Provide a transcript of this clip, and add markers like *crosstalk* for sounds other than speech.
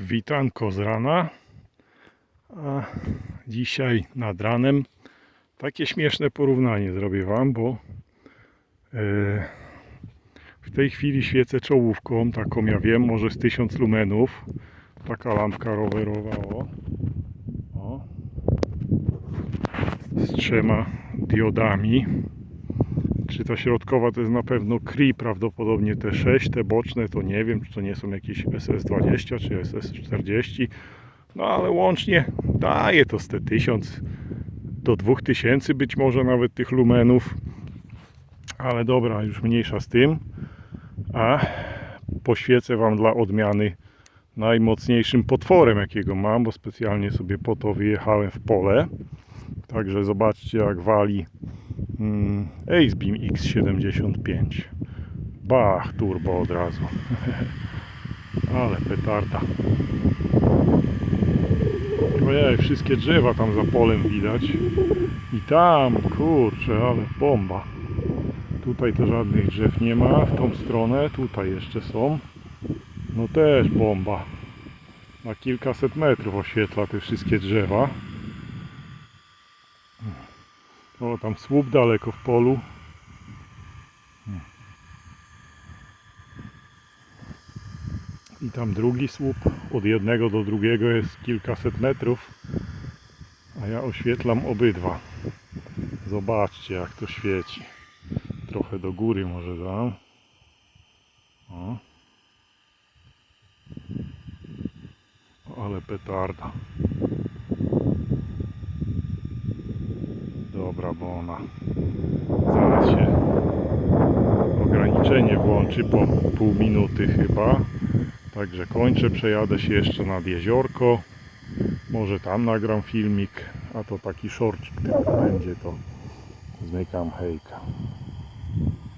Witanko z rana. A dzisiaj nad ranem takie śmieszne porównanie zrobię Wam, bo e, w tej chwili świecę czołówką, taką ja wiem, może z 1000 lumenów. Taka lampka rowerowa, o. o. Z trzema diodami. Czy ta środkowa to jest na pewno KRI, prawdopodobnie te 6, te boczne to nie wiem, czy to nie są jakieś SS20 czy SS40. No ale łącznie daje to z te 1000 do 2000 być może nawet tych lumenów. Ale dobra, już mniejsza z tym. A poświecę Wam dla odmiany najmocniejszym potworem jakiego mam, bo specjalnie sobie po to wyjechałem w pole. Także zobaczcie jak wali mm, Acebeam X75. Bach, turbo od razu. *laughs* Ale petarda. Ojej, wszystkie drzewa tam za polem widać. I tam, kurczę, ale bomba. Tutaj to żadnych drzew nie ma, w tą stronę, tutaj jeszcze są. No też bomba. Na kilkaset metrów oświetla te wszystkie drzewa. O, tam słup daleko w polu. I tam drugi słup. Od jednego do drugiego jest kilkaset metrów. A ja oświetlam obydwa. Zobaczcie jak to świeci. Trochę do góry może dam. O. Ale petarda. Dobra, bo ona zaraz się ograniczenie włączy po pół minuty chyba. Także kończę, przejadę się jeszcze nad jeziorko. Może tam nagram filmik, a to taki szorcik tylko będzie to. Zmykam hejka.